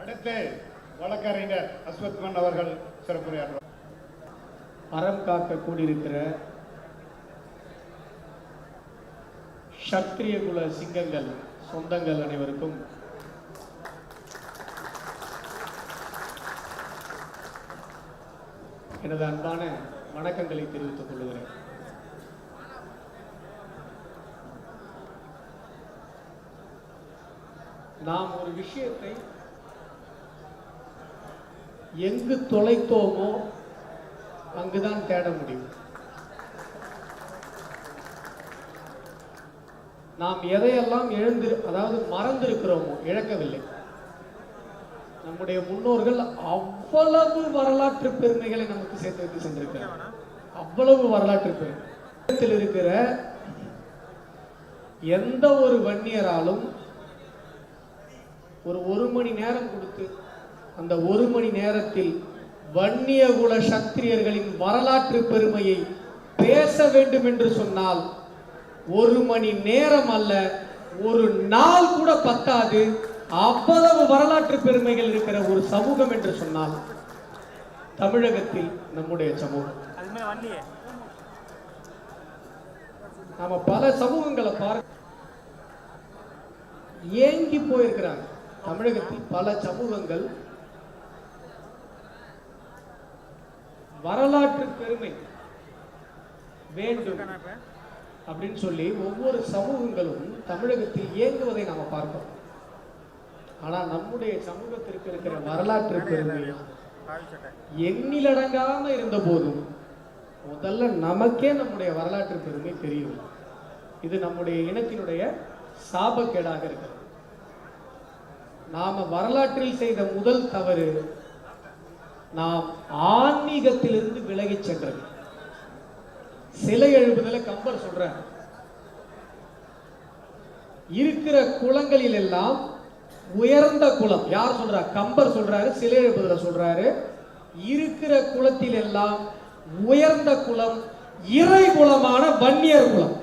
அடுத்து வழக்கறிஞர் அஸ்வத்மன் அவர்கள் சிறப்புரையாடுவார் அறம் காக்க கூடியிருக்கிற சத்திரிய குல சிங்கங்கள் சொந்தங்கள் அனைவருக்கும் எனது அன்பான வணக்கங்களை தெரிவித்துக் கொள்கிறேன். நாம் ஒரு விஷயத்தை எங்கு தொலைத்தோமோ அங்குதான் தேட முடியும். நாம் எதையெல்லாம் எழுந்து அதாவது மறந்திருக்கிறோமோ இழக்கவில்லை. நம்முடைய முன்னோர்கள் அவ்வளவு வரலாற்று பெருமைகளை நமக்கு சேர்த்து வைத்து சென்றிருக்கிறார் அவ்வளவு வரலாற்று பெருமை இருக்கிற எந்த ஒரு வன்னியராலும் ஒரு ஒரு மணி நேரம் கொடுத்து அந்த ஒரு மணி நேரத்தில் வன்னிய குல சத்திரியர்களின் வரலாற்று பெருமையை பேச வேண்டும் என்று சொன்னால் ஒரு மணி நேரம் அல்ல ஒரு நாள் கூட பத்தாது. அவ்வளவு வரலாற்று பெருமைகள் இருக்கிற ஒரு சமூகம் என்று சொன்னால் தமிழகத்தில் நம்முடைய சமூகம். நாம பல சமூகங்களை பார்க்க ஏங்கி போயிருக்கிறாங்க. தமிழகத்தில் பல சமூகங்கள் வரலாற்று பெருமை வேண்டும் அப்படின்னு சொல்லி ஒவ்வொரு சமூகங்களும் தமிழகத்தில் இயங்குவதை நாம பார்க்கிறோம். ஆனா நம்முடைய சமூகத்திற்கு இருக்கிற வரலாற்று பெருமை எண்ணிலடங்காம இருந்த போதும் முதல்ல நமக்கே நம்முடைய வரலாற்று பெருமை தெரியும். இது நம்முடைய இனத்தினுடைய சாபக்கேடாக இருக்கிறது. நாம வரலாற்றில் செய்த முதல் தவறு நாம் ஆன்மீகத்திலிருந்து விலகிச் சென்றது. சிலை எழுப்புதல கம்பர் சொல்ற இருக்கிற குளங்களில் எல்லாம் உயர்ந்த குளம். யார் சொல்றா? கம்பர் சொல்றாரு சிலை எழுப்புதல சொல்றாரு. இருக்கிற குளத்தில் எல்லாம் உயர்ந்த குளம் இறை குலமான வன்னியர் குலம்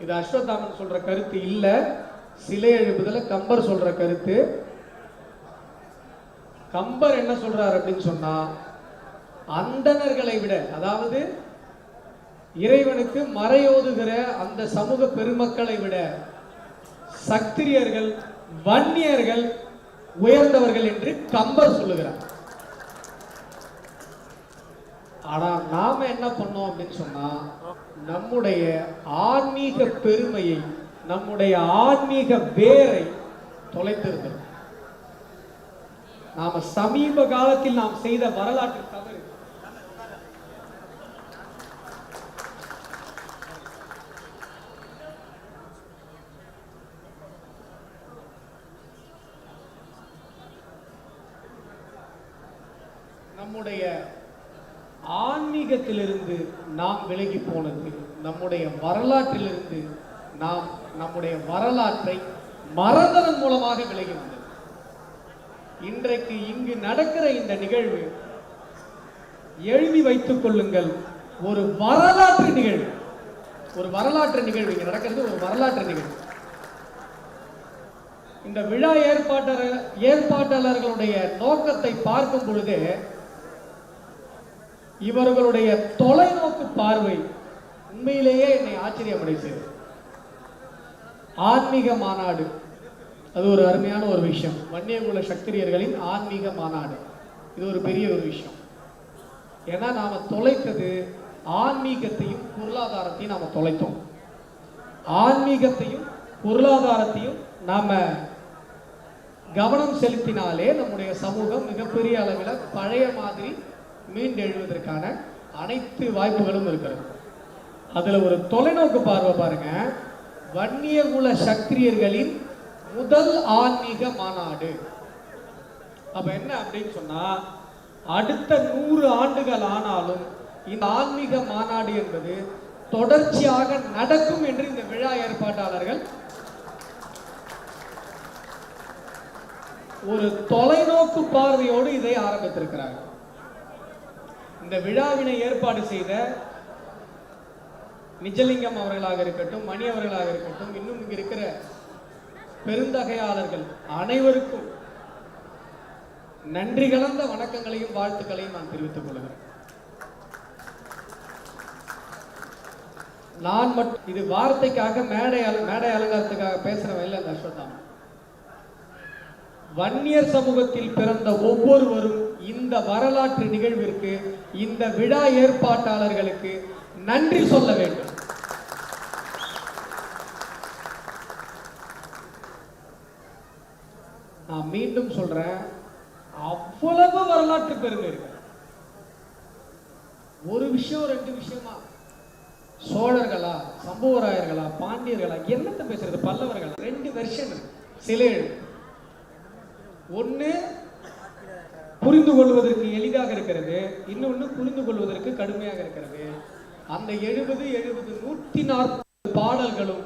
இது அஸ்வத்தாமன் சொல்ற கருத்து இல்ல. சிலை எழுப்புதல கம்பர் சொல்ற கருத்து. கம்பர் என்ன சொல்றார் அப்படின்னு சொன்னா அந்தணர்களை விட அதாவது இறைவனுக்கு மறையோதுகிற அந்த சமூக பெருமக்களை விட சத்திரியர்கள் வன்னியர்கள் உயர்ந்தவர்கள் என்று கம்பர் சொல்லுகிறார். ஆனா நாம என்ன பண்ணோம் அப்படின்னு சொன்னா நம்முடைய ஆன்மீக பெருமையை நம்முடைய ஆன்மீக வேரை தொலைத்திருந்தது. நாம சமீப காலத்தில் நாம் செய்த வரலாற்று தவறு. நம்முடைய ஆன்மீகத்திலிருந்து நாம் விலகி போனது நம்முடைய வரலாற்றிலிருந்து நாம் நம்முடைய வரலாற்றை மறந்ததன் மூலமாக விலகி வந்தது. இன்றைக்கு இங்கு நடக்கிற இந்த நிகழ்வு எழுதி வைத்துக் கொள்ளுங்கள் ஒரு வரலாற்று நிகழ்வு. ஒரு வரலாற்று நிகழ்வு. இங்க நடக்கிறது ஒரு வரலாற்று நிகழ்வு. இந்த விழா ஏற்பாட்டாளர் ஏற்பாட்டாளர்களுடைய நோக்கத்தை பார்க்கும் பொழுது இவர்களுடைய தொலைநோக்கு பார்வை உண்மையிலேயே என்னை ஆச்சரியமடை ஆன்மீக மாநாடு. அது ஒரு அருமையான ஒரு விஷயம். வன்னியகுல சக்திரியர்களின் ஆன்மீக மாநாடு. இது ஒரு பெரிய ஒரு விஷயம். ஏன்னா நாம் தொலைத்தது ஆன்மீகத்தையும் பொருளாதாரத்தையும் நாம் தொலைத்தோம். ஆன்மீகத்தையும் பொருளாதாரத்தையும் நாம் கவனம் செலுத்தினாலே நம்முடைய சமூகம் மிகப்பெரிய அளவில் பழைய மாதிரி மீண்டெழுவதற்கான அனைத்து வாய்ப்புகளும் இருக்கிறது. அதில் ஒரு தொலைநோக்கு பார்வை பாருங்கள் வன்னியகுல சக்கிரியர்களின் முதல் ஆன்மீக மாநாடு. அப்ப என்ன அப்படின்னு சொன்னா அடுத்த நூறு ஆண்டுகள் ஆனாலும் இந்த ஆன்மீக மாநாடு என்பது தொடர்ச்சியாக நடக்கும் என்று இந்த விழா ஏற்பாட்டாளர்கள் ஒரு தொலைநோக்கு பார்வையோடு இதை ஆரம்பித்திருக்கிறார்கள். இந்த விழாவினை ஏற்பாடு செய்த நிஜலிங்கம் அவர்களாக இருக்கட்டும் மணி அவர்களாக இருக்கட்டும் இன்னும் இங்க இருக்கிற பெருந்தகையாளர்கள் அனைவருக்கும் நன்றி கலந்த வணக்கங்களையும் வாழ்த்துக்களையும் நான் தெரிவித்துக் கொள்கிறேன். நான் மட்டும் இது வார்த்தைக்காக மேடை அல- மேடை அலங்காரத்துக்காக பேசுறவன் இல்லை அந்த அஸ்வத்தாமன் வன்னியர் சமூகத்தில் பிறந்த ஒவ்வொருவரும் இந்த வரலாற்று நிகழ்விற்கு இந்த விழா ஏற்பாட்டாளர்களுக்கு நன்றி சொல்ல வேண்டும். நான் மீண்டும் சொல்றேன் அவ்வளவு வரலாற்று பெருமை இருக்கு ஒரு விஷயம் ரெண்டு விஷயமா? சோழர்களா சம்புவராயர்களா பாண்டியர்களா என்னத்தை பேசுறது? பல்லவர்களா? ரெண்டு வெர்ஷன் சிலை ஒன்று ஒண்ணு புரிந்து கொள்வதற்கு எளிதாக இருக்கிறது இன்னொன்னு புரிந்து கொள்வதற்கு கடுமையாக இருக்கிறது. அந்த எழுபது எழுபது நூற்றி நாற்பது பாடல்களும்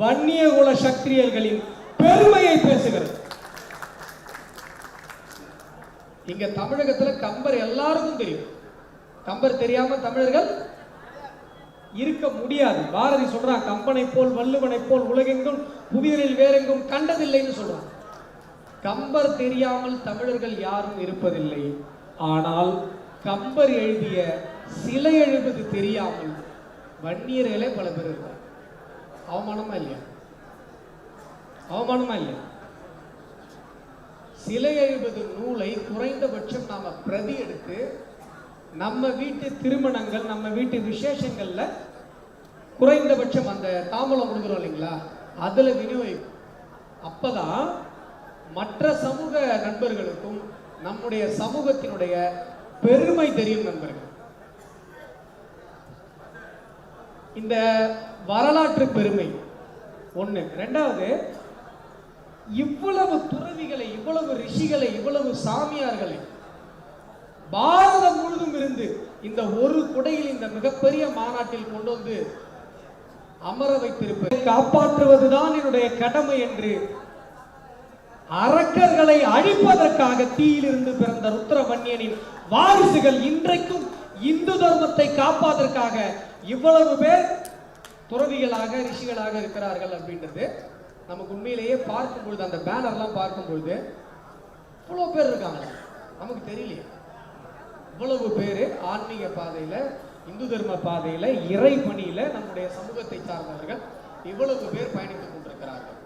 வன்னிய குல சத்திரியர்களின் பெருமையை பேசுகிறது. இங்க தமிழகத்துல கம்பர் எல்லாருக்கும் தெரியும். கம்பர் தெரியாம தமிழர்கள் இருக்க முடியாது. பாரதி சொல்றான் கம்பனை போல் வள்ளுவனை போல் உலகெங்கும் புவியரில் வேறெங்கும் கண்டதில்லைன்னு சொல்றான். கம்பர் தெரியாமல் தமிழர்கள் யாரும் இருப்பதில்லை. ஆனால் கம்பர் எழுதிய சிலை எழுப்பது தெரியாமல் வன்னியர்களே பல பேர் இருக்காங்க. அவமானமா இல்லையா? அவமானமா இல்லையா? சிலை எழுபது நூலை குறைந்தபட்சம் நாம பிரதி எடுத்து நம்ம வீட்டு திருமணங்கள் நம்ம வீட்டு விசேஷங்கள்ல குறைந்தபட்சம் அந்த தாம்பலம் கொடுக்குறோம் இல்லைங்களா? அதுல விநியோகிக்கும் அப்பதான் மற்ற சமூக நண்பர்களுக்கும் நம்முடைய சமூகத்தினுடைய பெருமை தெரியும் நண்பர்கள். இந்த வரலாற்று பெருமை. ஒண்ணு. ரெண்டாவது இவ்வளவு துறவிகளை இவ்வளவு ரிஷிகளை இவ்வளவு சாமியார்களை பாரதம் முழுதும் இருந்து இந்த ஒரு குடையில் இந்த மிகப்பெரிய மாநாட்டில் கொண்டு வந்து அமர வைத்திருப்பது காப்பாற்றுவதுதான் என்னுடைய கடமை என்று அரக்கர்களை அழிப்பதற்காக தீயிலிருந்து பிறந்த ருத்ரவன்னியனின் வாரிசுகள் இன்றைக்கும் இந்து தர்மத்தை காப்பாதற்காக இவ்வளவு பேர் துறவிகளாக ரிஷிகளாக இருக்கிறார்கள் அப்படின்றது நமக்கு உண்மையிலேயே பார்க்கும் பொழுது அந்த பேனர்லாம் பார்க்கும் பொழுது இவ்வளோ பேர் இருக்காங்க நமக்கு தெரியலையே. இவ்வளவு பேர் ஆன்மீக பாதையில் இந்து தர்ம பாதையில இறை பணியில் நம்முடைய சமூகத்தை சார்ந்தவர்கள் இவ்வளவு பேர் பயணித்துக் கொண்டிருக்கிறார்கள்.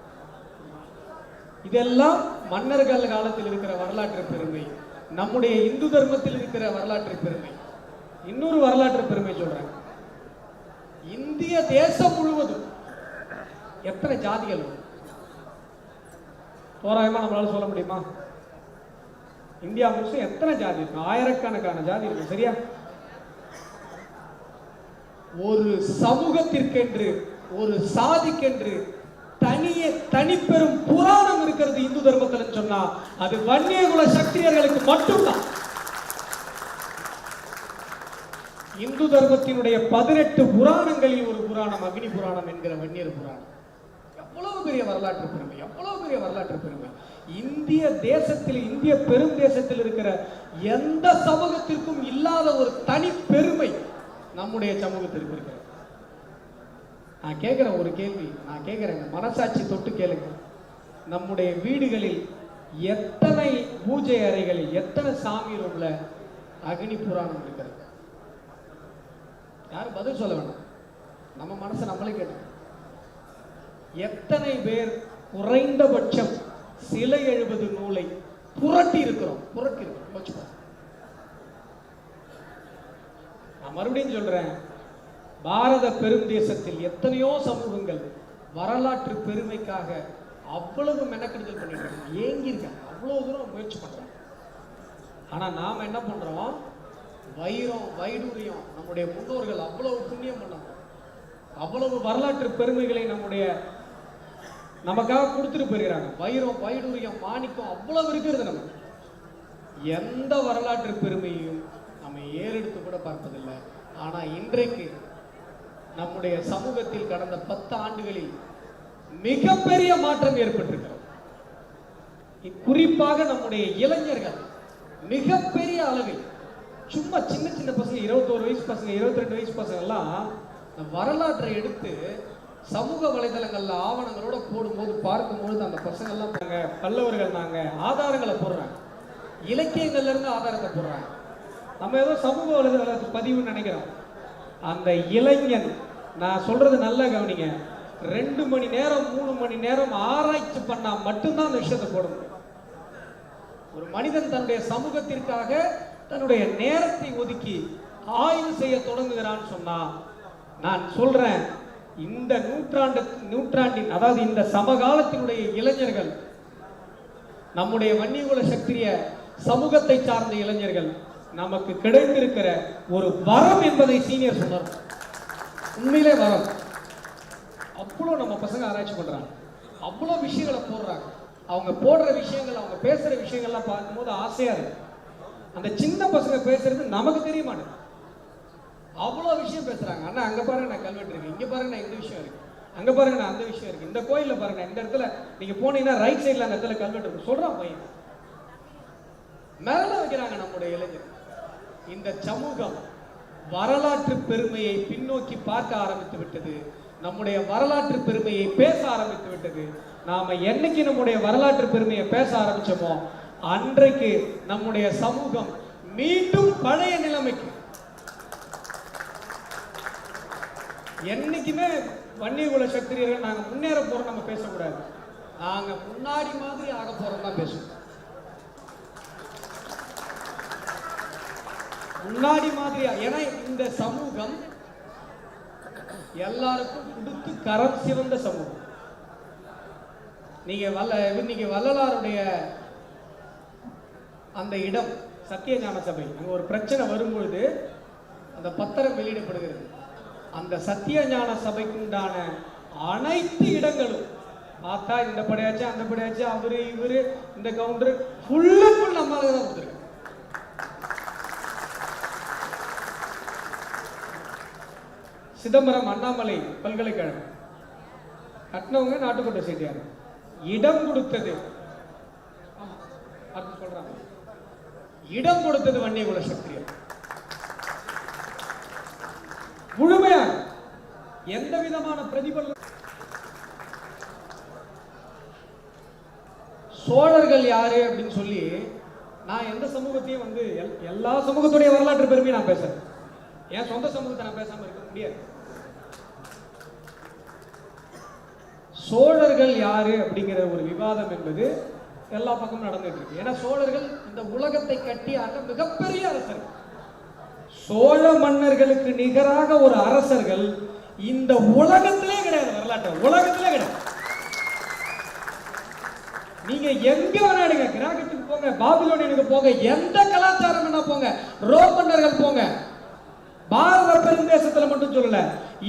இதெல்லாம் மன்னர்கள் காலத்தில் இருக்கிற வரலாற்று பெருமை. நம்முடைய இந்து தர்மத்தில் இருக்கிற வரலாற்று பெருமை. இன்னொரு வரலாற்று பெருமை சொல்றேன். இந்திய தேசம் முழுவதும் எத்தனை ஜாதிகள் தோராயமா நம்மளால சொல்ல முடியுமா? இந்தியா முழுசும் எத்தனை ஜாதி இருக்கு? ஆயிரக்கணக்கான ஜாதி இருக்கு சரியா? ஒரு சமூகத்திற்கென்று ஒரு சாதிக்கென்று தனியே தனிப்பெரும் புராணம் இருக்கிறது இந்து தர்மத்தில் சொன்னா அது வன்னியகுல சக்தியர்களுக்கு மட்டும்தான். இந்து தர்மத்தினுடைய பதினெட்டு புராணங்களில் ஒரு புராணம் அக்னி புராணம் என்கிற வன்னியர் புராணம். எவ்வளவு பெரிய வரலாற்று பெருமை எவ்வளவு பெரிய வரலாற்று பெருமை. இந்திய தேசத்தில் இந்திய பெரும் தேசத்தில் இருக்கிற எந்த சமூகத்திற்கும் இல்லாத ஒரு தனி பெருமை நம்முடைய சமூகத்திற்கு இருக்கிறது. நான் கேட்கிற ஒரு கேள்வி நான் கேட்கிறேன். மனசாட்சி தொட்டு கேளுங்க. நம்முடைய வீடுகளில் எத்தனை பூஜை அறைகளில் எத்தனை சாமி ரூம்ல அக்னி புராணம் இருக்கிறது? யாரும் பதில் சொல்ல வேண்டாம். நம்ம மனசை நம்மளே கேட்டோம். எத்தனை பேர் குறைந்தபட்சம் சிலை எழுபது நூலை புரட்டி இருக்கிறோம். புரட்டி இருக்கிறோம். யோசிச்சு நான் மறுபடியும் சொல்றேன் பாரத பெருந்தேசத்தில் எத்தனையோ சமூகங்கள் வரலாற்று பெருமைக்காக அவ்வளவு மெனக்கெடுதல் பண்ணிட்டு இருக்காங்க. ஏங்கியிருக்காங்க. அவ்வளவு தூரம் முயற்சி பண்றாங்க. ஆனா நாம என்ன பண்றோம்? வைரம் வைடூரியம் நம்முடைய முன்னோர்கள் அவ்வளவு புண்ணியம் பண்ணாங்க அவ்வளவு வரலாற்று பெருமைகளை நம்முடைய நமக்காக கொடுத்துட்டு போயிருக்கிறாங்க. வைரம் வைடூரியம் மாணிக்கம் அவ்வளவு இருக்கிறது நமக்கு. எந்த வரலாற்று பெருமையும் நம்ம ஏறெடுத்து கூட பார்ப்பதில்லை ஆனா இன்றைக்கு நம்முடைய சமூகத்தில் கடந்த பத்து ஆண்டுகளில் மிகப்பெரிய மாற்றம் ஏற்பட்டிருக்கிறது. குறிப்பாக நம்முடைய இளைஞர்கள் மிகப்பெரிய அளவில் சும்மா சின்ன சின்ன பசங்க இருபத்தோரு வயசு பசங்க இருபத்தி ரெண்டு வயசு பசங்க எல்லாம் இந்த வரலாற்றை எடுத்து சமூக வலைதளங்கள்ல ஆவணங்களோட போடும்போது பார்க்கும்பொழுது அந்த பசங்கள்லாம் நாங்க பல்லவர்கள் நாங்க ஆதாரங்களை போடுறாங்க. இலக்கியங்கள்ல இருந்து ஆதாரத்தை போடுறாங்க. நம்ம ஏதோ சமூக வலைதளத்து பதிவுன்னு நினைக்கிறோம். அந்த இளைஞன் நான் சொல்றது நல்லா கவனிங்க. ரெண்டு மணி நேரம் மூணு மணி நேரம் ஆராய்ச்சி பண்ணா மட்டும்தான் அந்த விஷயத்தை போட முடியும். ஒரு மனிதன் தன்னுடைய சமூகத்திற்காக தன்னுடைய நேரத்தை ஒதுக்கி ஆய்வு செய்ய தொடங்குகிறான்னு சொன்னா நான் சொல்றேன் இந்த நூற்றாண்டு நூற்றாண்டின் அதாவது இந்த சமகாலத்தினுடைய இளைஞர்கள் நம்முடைய வன்னியகுல சக்திய சமூகத்தை சார்ந்த இளைஞர்கள் நமக்கு கிடைத்திருக்கிற ஒரு வரம் என்பதை சீனியர் சொன்னார். உண்மையிலே வரம். அவ்வளோ நம்ம பசங்க ஆராய்ச்சி பண்றாங்க. அவ்வளோ விஷயங்களை போடுறாங்க. அவங்க போடுற விஷயங்கள் அவங்க பேசுற விஷயங்கள்லாம் பார்க்கும்போது ஆசையா இருக்கு. அந்த சின்ன பசங்க பேசுறது நமக்கு தெரிய மாட்டேங்குது. அவ்வளோ விஷயம் பேசுறாங்க. அண்ணா அங்க பாருங்க நான் கல்வெட்டு இருக்கு. இங்க பாருங்க நான் இந்த விஷயம் இருக்கு. அங்க பாருங்க நான் அந்த விஷயம் இருக்கு. இந்த கோயில்ல பாருங்க இந்த இடத்துல நீங்க போனீங்கன்னா ரைட் சைடுல அந்த இடத்துல கல்வெட்டு இருக்கு. சொல்றான் பையன். மேல வைக்கிறாங்க நம்முடைய இளைஞர். இந்த சமூகம் வரலாற்று பெருமையை பின்னோக்கி பார்க்க ஆரம்பித்து விட்டது. நம்முடைய வரலாற்று பெருமையை பேச ஆரம்பித்து விட்டது. நாம என்னைக்கு நம்முடைய வரலாற்று பெருமையை பேச ஆரம்பிச்சோமோ அன்றைக்கு நம்முடைய சமூகம் மீண்டும் பழைய நிலைமைக்கு. என்னைக்குமே வன்னியகுல சத்திரியர்கள் நாங்க முன்னேற போறோம் நம்ம பேசக்கூடாது. நாங்க முன்னாடி மாதிரி ஆக போறோம் தான் பேசணும் முன்னாடி மாதிரியா? ஏன்னா இந்த சமூகம் எல்லாருக்கும் கொடுத்து கரம் சிவந்த சமூகம். நீங்க வல்ல இன்னைக்கு வள்ளலாருடைய அந்த இடம் சத்திய ஞான சபை அங்கே ஒரு பிரச்சனை வரும்பொழுது அந்த பத்திரம் வெளியிடப்படுகிறது. அந்த சத்திய ஞான சபைக்குண்டான அனைத்து இடங்களும் பார்த்தா இந்த படையாச்சு அந்த படையாச்சு அவரு இவரு இந்த கவுண்டர் ஃபுல் ஃபுல் நம்மளால தான் கொடுத்துருக்கு சிதம்பரம் அண்ணாமலை பல்கலைக்கழகம். கட்டினவங்க நாட்டுக்கோட்டை செட்டியார். இடம் கொடுத்தது. ஆமா, அடுத்து சொல்றாங்க. இடம் கொடுத்தது வன்னியகுல சத்திரியர் முழுமையா? எந்த விதமான பிரதிபலன் சோழர்கள் யாரு அப்படின்னு சொல்லி நான் எந்த சமூகத்தையும் வந்து எல்- எல்லா சமூகத்துடைய வரலாற்று பெருமையை நான் பேசுறேன். என் சொந்த சமூகத்தை நான் பேசாம இருக்க முடியாது. சோழர்கள் யாரு அப்படிங்கிற ஒரு விவாதம் என்பது எல்லா பக்கமும் நடந்துட்டு இருக்கு. ஏன்னா சோழர்கள் இந்த உலகத்தை கட்டி ஆண்ட மிகப்பெரிய அரசர்கள். சோழ மன்னர்களுக்கு நிகராக ஒரு அரசர்கள் இந்த உலகத்திலே கிடையாது வரலாற்று. உலகத்திலே கிடையாது. நீங்க எங்க விளையாடுங்க கிராகத்துக்கு போங்க பாபிலோனியனுக்கு போங்க எந்த கலாச்சாரம் வேணா போங்க ரோமன்னர்கள் போங்க. பாரத பெருந்தேசத்துல மட்டும் சொல்லல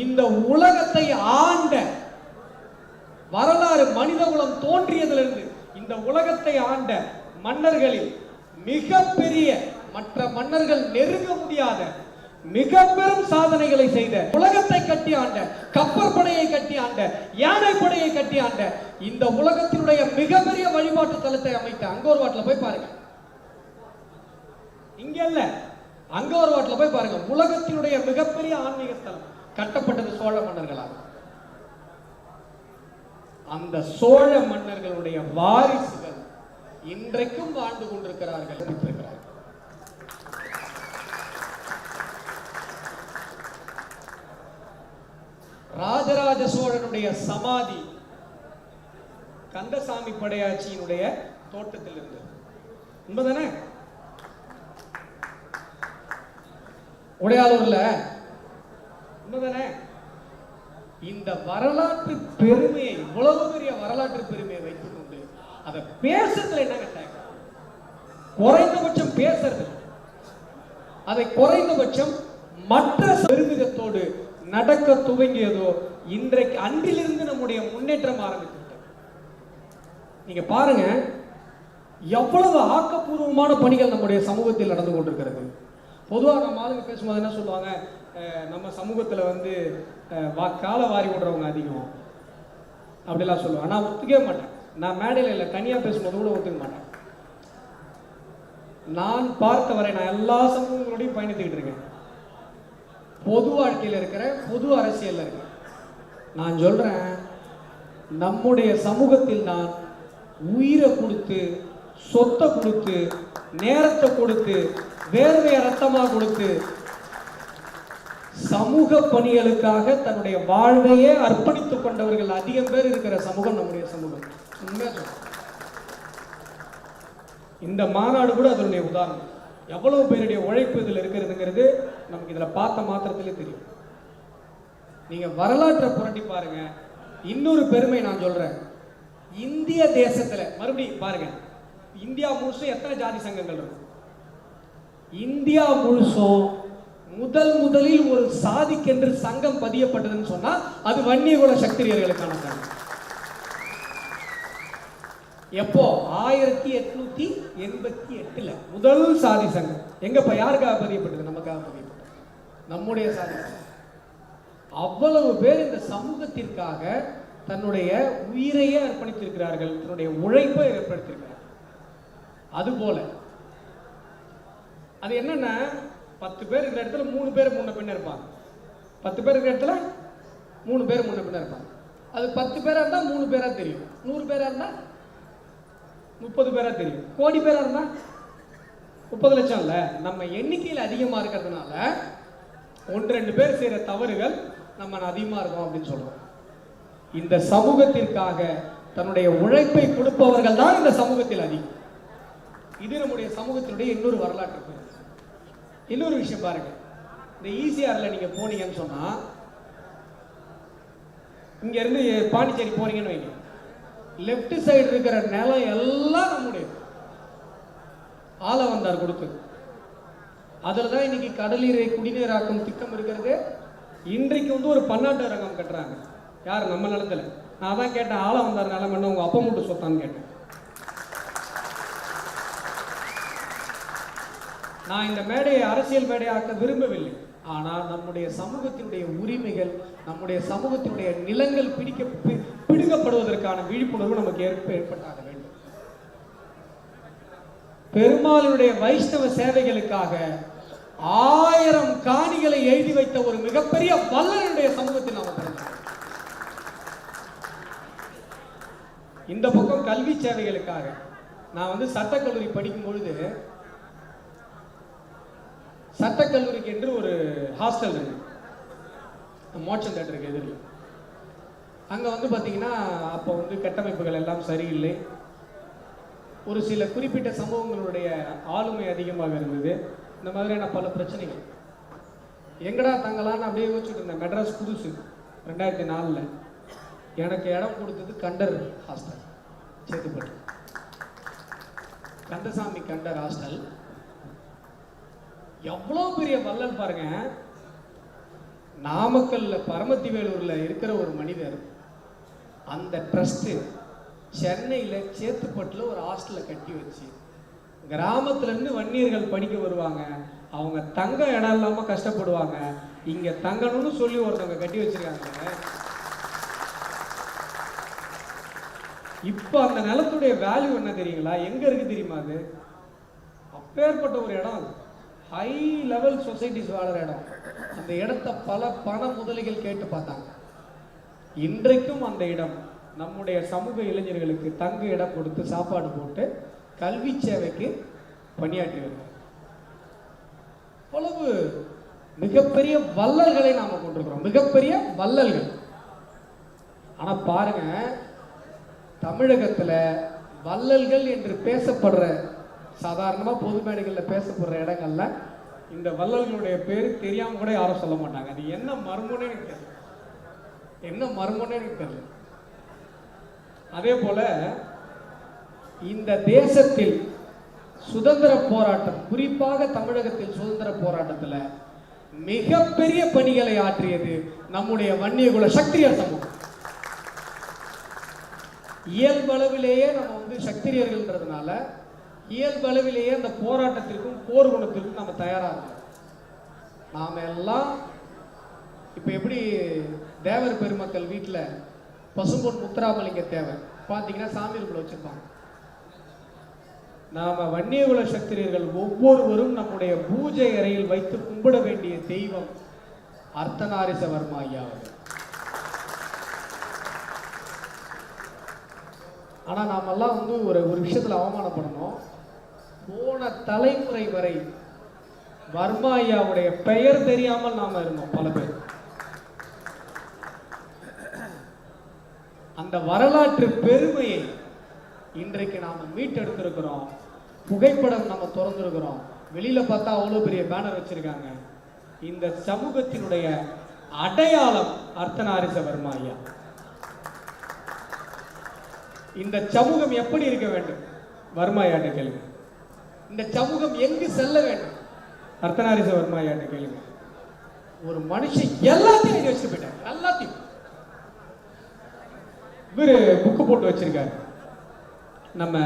இந்த உலகத்தை ஆண்ட வரலாறு மனித உலம் தோன்றியதுல இருந்து இந்த உலகத்தை ஆண்ட மன்னர்களில் மிக பெரிய மற்ற மன்னர்கள் நெருங்க முடியாத மிக பெரும் சாதனைகளை செய்த உலகத்தை கட்டி ஆண்ட கப்பற்படையை படையை கட்டி ஆண்ட யானை படையை கட்டி ஆண்ட இந்த உலகத்தினுடைய மிகப்பெரிய வழிபாட்டு தலத்தை அமைத்த அங்கோர் ஒரு வாட்டில் போய் பாருங்க. இங்க இல்ல அங்கோர் ஒரு வாட்டில் போய் பாருங்க. உலகத்தினுடைய மிகப்பெரிய ஆன்மீக ஸ்தலம் கட்டப்பட்டது சோழ மன்னர்களால். அந்த சோழ மன்னர்களுடைய வாரிசுகள் இன்றைக்கும் வாழ்ந்து கொண்டிருக்கிறார்கள். இருக்கிறார்கள் ராஜராஜ சோழனுடைய சமாதி கந்தசாமி படையாட்சியினுடைய தோட்டத்தில் இருந்தது உண்மைதானே? உடையாளூர்ல. உண்மைதானே? இந்த வரலாற்று பெருமையை இவ்வளவு பெரிய வரலாற்று பெருமையை வைத்துக் கொண்டு அதை பேசுறதுல என்ன கட்டாயம் குறைந்தபட்சம் பேசுறது. அதை குறைந்தபட்சம் மற்ற பெருமிதத்தோடு நடக்க துவங்கியதோ இன்றைக்கு அன்றிலிருந்து நம்முடைய முன்னேற்றம் ஆரம்பித்து நீங்க பாருங்க எவ்வளவு ஆக்கப்பூர்வமான பணிகள் நம்முடைய சமூகத்தில் நடந்து கொண்டிருக்கிறது. பொதுவாக நம்ம ஆளுங்க பேசும்போது என்ன சொல்லுவாங்க? நம்ம சமூகத்தில் வந்து வா காலை வாரி விடுறவங்க அதிகம். அப்படிலாம் சொல்லுவாங்க. நான் ஒத்துக்கவே மாட்டேன். நான் மேடையில் இல்லை தனியாக பேசும்போது கூட ஒத்துக்க மாட்டேன். நான் பார்த்த வரை நான் எல்லா சமூகங்களோடையும் பயணித்துக்கிட்டு இருக்கேன். பொது வாழ்க்கையில் இருக்கிற பொது அரசியலில் இருக்கிறேன் நான் சொல்கிறேன் நம்முடைய சமூகத்தில் நான் உயிரை கொடுத்து சொத்தை கொடுத்து நேரத்தை கொடுத்து வேர்வையை ரத்தமாக கொடுத்து சமூக பணிகளுக்காக தன்னுடைய வாழ்வையே அர்ப்பணித்துக் கொண்டவர்கள் அதிகம் பேர் இருக்கிற சமூகம் நம்முடைய சமூகம். உண்மையா இந்த மாநாடு கூட அதனுடைய உதாரணம். எவ்வளவு பேருடைய உழைப்பு இதில் இருக்கிறதுங்கிறது நமக்கு இதில் பார்த்த மாத்திரத்திலே தெரியும். நீங்க வரலாற்றை புரட்டி பாருங்க. இன்னொரு பெருமை நான் சொல்றேன். இந்திய தேசத்தில் மறுபடியும் பாருங்க. இந்தியா முழுசும் எத்தனை ஜாதி சங்கங்கள் இருக்கும்? இந்தியா முழுசும் முதல் முதலில் ஒரு சாதிக்கென்று சங்கம் பதியப்பட்டதுன்னு சொன்னா அது வன்னியகுல சக்திரியர்களுக்கான சங்கம். எப்போ? ஆயிரத்தி எட்நூத்தி எண்பத்தி எட்டுல. முதல் சாதி சங்கம். எங்கப்பா? யாருக்காக பதியப்பட்டது? நமக்காக பதியப்பட்டது. நம்முடைய சாதி சங்கம். அவ்வளவு பேர் இந்த சமூகத்திற்காக தன்னுடைய உயிரையே அர்ப்பணித்திருக்கிறார்கள். தன்னுடைய உழைப்பை ஏற்படுத்தியிருக்கிறார்கள். அதுபோல. அது என்னன்னா பத்து பேர் இருக்கிற இடத்துல மூணு பேர் முன்ன பின்ன இருப்பாங்க. பத்து பேர் இருக்கிற இடத்துல மூணு பேர் முன்ன பின்ன இருப்பாங்க. அது பத்து பேரா இருந்தால் மூணு பேரா தெரியும். நூறு பேரா இருந்தால் முப்பது பேரா தெரியும். கோடி பேராக இருந்தால் முப்பது லட்சம் இல்ல. நம்ம எண்ணிக்கையில் அதிகமா இருக்கிறதுனால ஒன்று ரெண்டு பேர் செய்யற தவறுகள் நம்ம அதிகமா இருக்கோம் அப்படின்னு சொல்கிறோம் இந்த சமூகத்திற்காக தன்னுடைய உழைப்பை கொடுப்பவர்கள் தான் இந்த சமூகத்தில் அதிகம். இது நம்முடைய சமூகத்தினுடைய இன்னொரு வரலாற்று இன்னொரு விஷயம் பாருங்க. இந்த ஈசிஆரில் நீங்கள் போனீங்கன்னு சொன்னால் இங்கேருந்து பாண்டிச்சேரி போறீங்கன்னு வைங்க. லெஃப்ட் சைடு இருக்கிற நிலம் எல்லாம் நம்முடைய ஆள வந்தார் கொடுத்து அதில் தான் இன்னைக்கு கடலீரை குடிநீராக்கும் திட்டம் இருக்கிறது. இன்றைக்கு வந்து ஒரு பன்னாட்டு ரங்கம் கட்டுறாங்க. யார்? நம்ம நிலத்தில். நான் தான் கேட்டேன் ஆள வந்தார் நிலம் என்ன உங்கள் அப்பா மட்டும் சொத்தான்னு கேட்டேன். நான் இந்த மேடையை அரசியல் மேடையாக்க விரும்பவில்லை. ஆனால் நம்முடைய சமூகத்தினுடைய உரிமைகள் நம்முடைய சமூகத்தினுடைய நிலங்கள் பிடிக்க பிடுங்கப்படுவதற்கான விழிப்புணர்வு நமக்கு ஏற்ப ஏற்பட்டாக வேண்டும். பெருமாளுடைய வைஷ்ணவ சேவைகளுக்காக ஆயிரம் காணிகளை எழுதி வைத்த ஒரு மிகப்பெரிய வல்லனுடைய சமூகத்தில் நாம் இந்த பக்கம் கல்வி சேவைகளுக்காக நான் வந்து சட்டக்கல்லூரி படிக்கும் பொழுது சட்டக்கல்லூரிக்கு என்று ஒரு ஹாஸ்டல் இருக்கு. மோட்சம் தேட்டருக்கு எதிரில். அங்கே வந்து பார்த்தீங்கன்னா அப்போ வந்து கட்டமைப்புகள் எல்லாம் சரியில்லை. ஒரு சில குறிப்பிட்ட சம்பவங்களுடைய ஆளுமை அதிகமாக இருந்தது. இந்த மாதிரியான பல பிரச்சனைகள். எங்கடா தங்கலான்னு அப்படியே யோசிச்சுட்டு இருந்தேன். மெட்ராஸ் புதுசு ரெண்டாயிரத்தி நாலில். எனக்கு இடம் கொடுத்தது கண்டர் ஹாஸ்டல் சேத்துப்பட்டு. கந்தசாமி கண்டர் ஹாஸ்டல் எவ்வளோ பெரிய வள்ளல் பாருங்க. நாமக்கல்ல பரமத்தி வேலூர்ல இருக்கிற ஒரு மனிதர் அந்த ட்ரஸ்ட்டு சென்னையில் சேத்துப்பட்டில் ஒரு ஹாஸ்டலை கட்டி வச்சு கிராமத்துலேருந்து வன்னியர்கள் படிக்க வருவாங்க. அவங்க தங்க இடம் இல்லாமல் கஷ்டப்படுவாங்க. இங்கே தங்கணும்னு சொல்லி ஒருத்தவங்க கட்டி வச்சுருக்காங்க. இப்போ அந்த நிலத்துடைய வேல்யூ என்ன தெரியுங்களா? எங்கே இருக்குது தெரியுமா அது? அப்பேற்பட்ட ஒரு இடம் அது. ஹை லெவல் சொசைட்டிஸ் வாழற இடம். அந்த இடத்த பல பண முதலிகள் கேட்டு பார்த்தாங்க. இன்றைக்கும் அந்த இடம் நம்முடைய சமூக இளைஞர்களுக்கு தங்க இடம் கொடுத்து சாப்பாடு போட்டு கல்வி சேவைக்கு பணியாற்றி வருவோம் அவ்வளவு மிகப்பெரிய வள்ளல்களை நாம கொண்டிருக்கிறோம். மிகப்பெரிய வள்ளல்கள் ஆனா பாருங்க தமிழகத்துல வள்ளல்கள் என்று பேசப்படுற சாதாரணமா பொது மேடைகள்ல பேசப்படுற இடங்கள்ல இந்த வள்ளல்களுடைய பேர் தெரியாமல் கூட யாரும் சொல்ல மாட்டாங்க. அது என்ன மர்மம்னே எனக்கு தெரியல. என்ன மர்மம்னே எனக்கு தெரியல. அதே போல இந்த தேசத்தில் சுதந்திர போராட்டம் குறிப்பாக தமிழகத்தில் சுதந்திர போராட்டத்துல மிகப்பெரிய பணிகளை ஆற்றியது நம்முடைய வன்னியகுல சக்தியர் சமூகம். இயல்பளவிலேயே நம்ம வந்து சக்திரியர்கள்ன்றதுனால இயல்பளவிலேயே அந்த போராட்டத்திற்கும் போர் குணத்திற்கும் நம்ம தயாராக நாம் எல்லாம் இப்போ எப்படி தேவர் பெருமக்கள் வீட்டில் பசும்பொன் முத்துராமலிங்க தேவை பார்த்தீங்கன்னா சாமி ரூமில் வச்சுருப்பாங்க. நாம் வன்னியகுல சக்திரியர்கள் ஒவ்வொருவரும் நம்முடைய பூஜை அறையில் வைத்து கும்பிட வேண்டிய தெய்வம் அர்த்தநாரிசவர்மா ஐயா ஆனால் நாமெல்லாம் வந்து ஒரு ஒரு விஷயத்தில் அவமானப்படணும். போன தலைமுறை வரை வர்மா ஐயாவுடைய பெயர் தெரியாமல் நாம இருந்தோம் பல பேர். அந்த வரலாற்று பெருமையை இன்றைக்கு நாம மீட்டெடுத்திருக்கிறோம். புகைப்படம் நம்ம திறந்திருக்கிறோம். வெளியில பார்த்தா அவ்வளவு பெரிய பேனர் வச்சிருக்காங்க. இந்த சமூகத்தினுடைய அடையாளம் அர்த்தநாரிச வர்மா ஐயா. இந்த சமூகம் எப்படி இருக்க வேண்டும்? வர்மா ஐயாட்ட கேளுங்க. இந்த சமூகம் எங்கு செல்ல வேண்டும்? அர்த்தநாரிச வர்மா கேளுங்க. ஒரு மனுஷன் எல்லாத்தையும் எழுதி வச்சுட்டு போயிட்டார். எல்லாத்தையும். இவரு புக்கு போட்டு வச்சிருக்காரு. நம்ம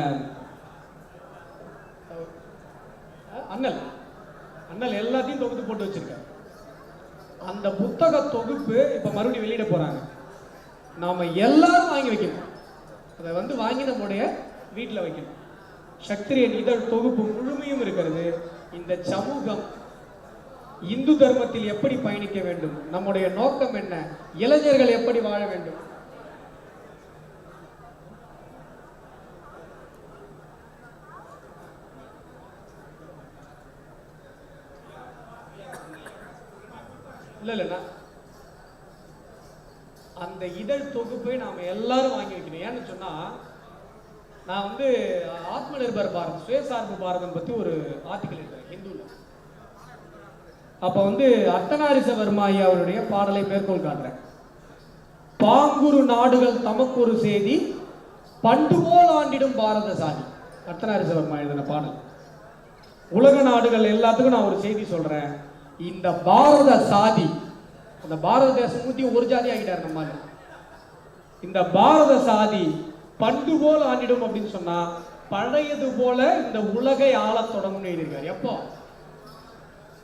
அண்ணல். அண்ணல் எல்லாத்தையும் தொகுத்து போட்டு வச்சிருக்காரு. அந்த புத்தக தொகுப்பு இப்ப மறுபடியும் வெளியிட போறாங்க. நாம எல்லாரும் வாங்கி வைக்கணும். அதை வந்து வாங்கி நம்முடைய வீட்டில் வைக்கணும். சக்திரியன் இதழ் தொகுப்பு முழுமையும் இருக்கிறது. இந்த சமூகம் இந்து தர்மத்தில் எப்படி பயணிக்க வேண்டும்? நம்முடைய நோக்கம் என்ன? இளைஞர்கள் எப்படி வாழ வேண்டும்? இல்ல இல்ல அந்த இதழ் தொகுப்பை நாம எல்லாரும் வாங்கி வைக்கணும். ஏன்னு சொன்னா நான் வந்து ஆத்ம நிர்பர் பாரத் சுயசார்பு பாரதம் பற்றி ஒரு ஆர்டிக்கல் எழுதுறேன் ஹிந்துல. அப்போ வந்து அர்த்தநாரிசவர்மா ஐயா அவருடைய பாடலை மேற்கோள் காட்டுறேன். பாங்குரு நாடுகள் தமக்கொரு செய்தி பண்டு போல் ஆண்டிடும் பாரத சாதி. அர்த்தநாரிசவர்மா எழுதின பாடல். உலக நாடுகள் எல்லாத்துக்கும் நான் ஒரு செய்தி சொல்றேன். இந்த பாரத சாதி அந்த பாரத தேசம் ஊத்தி ஒரு ஜாதி ஆகிட்டார் நம்ம இந்த பாரத சாதி பண்டு போல் ஆண்டிடும் அப்படின்னு சொன்னா பழையது போல இந்த உலகை ஆள தொடங்கும்னு எழுதியிருக்காரு. எப்போ?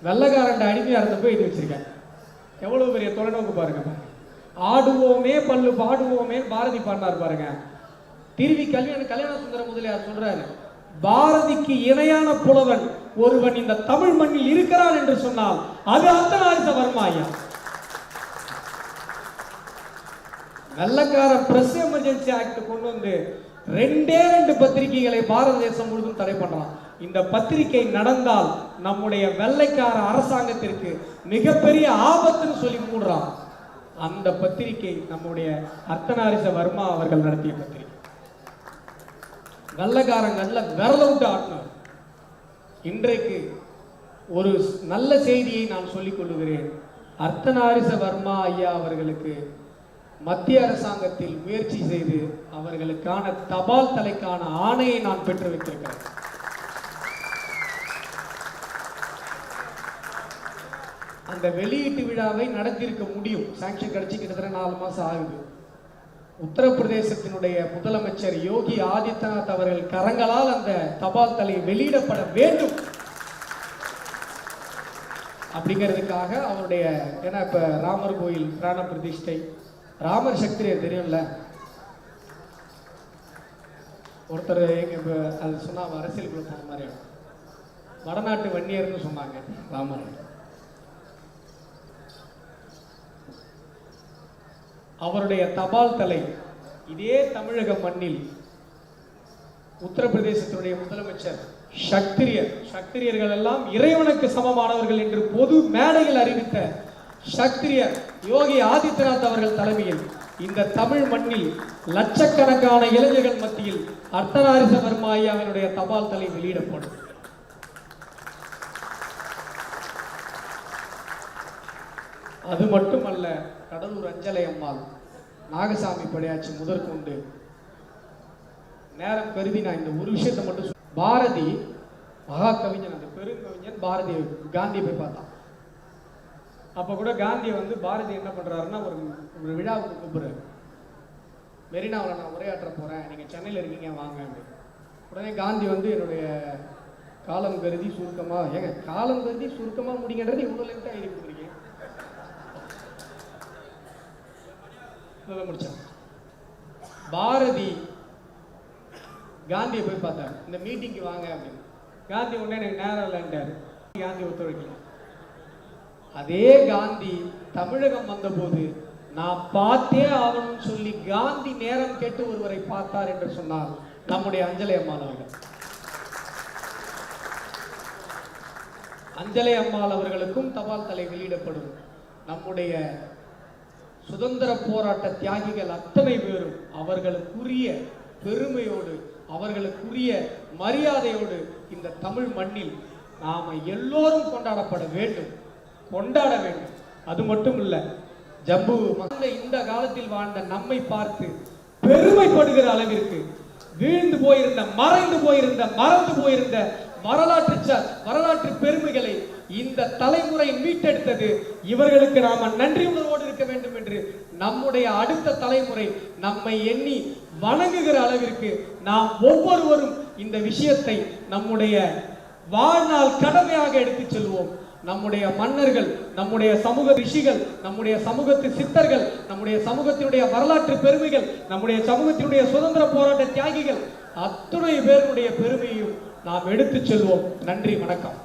வெள்ளக்காரன் அடிமையா போய் எழுதி வச்சிருக்கேன். எவ்வளவு பெரிய தொலைநோக்கு பாருங்க. பாருங்க. ஆடுவோமே பல்லு பாடுவோமே பாரதி பாடினார் பாருங்க. திருவி கல்யாண கல்யாண சுந்தர முதலியார் சொல்றாரு பாரதிக்கு இணையான புலவன் ஒருவன் இந்த தமிழ் மண்ணில் இருக்கிறான் என்று சொன்னால் அது அர்த்தநாரிச வர்மா ஐயா. வெள்ளக்காரன் பிரஸ் எமர்ஜென்சி ஆக்ட் கொண்டு வந்து ரெண்டே ரெண்டு பத்திரிகைகளை பாரத தேசம் முழுவதும் தடை பண்றான் இந்த பத்திரிகை நடந்தால் நம்முடைய வெள்ளைக்கார அரசாங்கத்திற்கு மிகப்பெரிய ஆபத்துன்னு சொல்லி மூடுறான். அந்த பத்திரிகை நம்முடைய அர்த்தநாரிச வர்மா அவர்கள் நடத்திய பத்திரிகை. வெள்ளைக்காரன் நல்ல விரல விட்டு ஆட்டினார் இன்றைக்கு ஒரு நல்ல செய்தியை நான் சொல்லிக் கொள்ளுகிறேன். அர்த்தநாரிச வர்மா ஐயா அவர்களுக்கு மத்திய அரசாங்கத்தில் முயற்சி செய்து அவர்களுக்கான தபால் தலைக்கான ஆணையை நான் பெற்று வைத்திருக்கிறேன் அந்த வெளியீட்டு விழாவை நடத்தியிருக்க முடியும். சாங்ஷன் கிடைச்சி கிட்டத்தட்ட நாலு மாசம் ஆகுது. உத்தரப்பிரதேசத்தினுடைய முதலமைச்சர் யோகி ஆதித்யநாத் அவர்கள் கரங்களால் அந்த தபால் தலை வெளியிடப்பட வேண்டும். அப்படிங்கிறதுக்காக அவருடைய ஏன்னா இப்ப ராமர் கோயில் பிராண பிரதிஷ்டை ராமர் சக்திரியர் தெரியும்ல? ஒருத்தர் எங்க இப்ப அது சொன்னா அரசியல் அரசியலுக்குள்ள போன மாதிரி வடநாட்டு வன்னியர்னு சொன்னாங்க ராமர். அவருடைய தபால் தலை இதே தமிழக மண்ணில் உத்தரப்பிரதேசத்தினுடைய முதலமைச்சர் சக்திரியர். சக்திரியர்கள் எல்லாம் இறைவனுக்கு சமமானவர்கள் என்று பொது மேடையில் அறிவித்த சக்திரியர் யோகி ஆதித்யநாத் அவர்கள் தலைமையில் இந்த தமிழ் மண்ணில் லட்சக்கணக்கான இளைஞர்கள் மத்தியில் அர்த்தநாரிச வர்மா ஐயாவினுடைய தபால் தலை வெளியிடப்படும். அது மட்டுமல்ல கடலூர் அஞ்சலை அம்மாள் நாகசாமி படையாச்சி முதற்கொண்டு நேரம் கருதி நான் இந்த ஒரு விஷயத்தை மட்டும் பாரதி மகா கவிஞன் அந்த பெருங்கவிஞன் பாரதி காந்தியை போய் பார்த்தான். அப்போ கூட காந்தியை வந்து பாரதி என்ன பண்ணுறாருன்னா ஒரு ஒரு விழாவுக்கு கூப்பிடுறாரு. மெரினாவில் நான் உரையாற்ற போகிறேன் நீங்கள் சென்னையில் இருக்கீங்க வாங்க அப்படின்னு. உடனே காந்தி வந்து என்னுடைய காலம் கருதி சுருக்கமாக ஏங்க காலம் கருதி சுருக்கமாக முடிங்கன்றது இவ்வளோ லென்த்தா எழுதி கொடுத்துருக்கீங்க. இவ்வளவு பாரதி காந்தியை போய் பார்த்தாரு. இந்த மீட்டிங்க்கு வாங்க அப்படின்னு. காந்தி உடனே எனக்கு நேரம் இல்லைன்ட்டார். காந்தி ஒத்துழைக்கலாம் அதே காந்தி தமிழகம் வந்தபோது நான் பார்த்தே ஆகணும்னு சொல்லி காந்தி நேரம் கேட்டு ஒருவரை பார்த்தார் என்று சொன்னார் நம்முடைய அஞ்சலி அம்மாள் அவர்கள். அஞ்சலி அம்மாள் அவர்களுக்கும் தபால் தலை வெளியிடப்படும் நம்முடைய சுதந்திர போராட்ட தியாகிகள் அத்தனை பேரும் அவர்களுக்குரிய பெருமையோடு அவர்களுக்குரிய மரியாதையோடு இந்த தமிழ் மண்ணில் நாம எல்லோரும் கொண்டாடப்பட வேண்டும். கொண்டாட வேண்டும். அது மட்டும் இல்ல ஜம்பு மக்களை இந்த காலத்தில் வாழ்ந்த நம்மை பார்த்து பெருமைப்படுகிற அளவிற்கு வீழ்ந்து போயிருந்த மறைந்து போயிருந்த மறந்து போயிருந்த வரலாற்று ச- வரலாற்று பெருமைகளை இந்த தலைமுறை மீட்டெடுத்தது. இவர்களுக்கு நாம நன்றி உணர்வோடு இருக்க வேண்டும் என்று நம்முடைய அடுத்த தலைமுறை நம்மை எண்ணி வணங்குகிற அளவிற்கு நாம் ஒவ்வொருவரும் இந்த விஷயத்தை நம்முடைய வாழ்நாள் கடமையாக எடுத்துச் செல்வோம். நம்முடைய மன்னர்கள் நம்முடைய சமூக ரிஷிகள் நம்முடைய சமூகத்து சித்தர்கள் நம்முடைய சமூகத்தினுடைய வரலாற்று பெருமைகள் நம்முடைய சமூகத்தினுடைய சுதந்திர போராட்ட தியாகிகள் அத்துணை பேருடைய பெருமையும் நாம் எடுத்துச் செல்வோம். நன்றி வணக்கம்.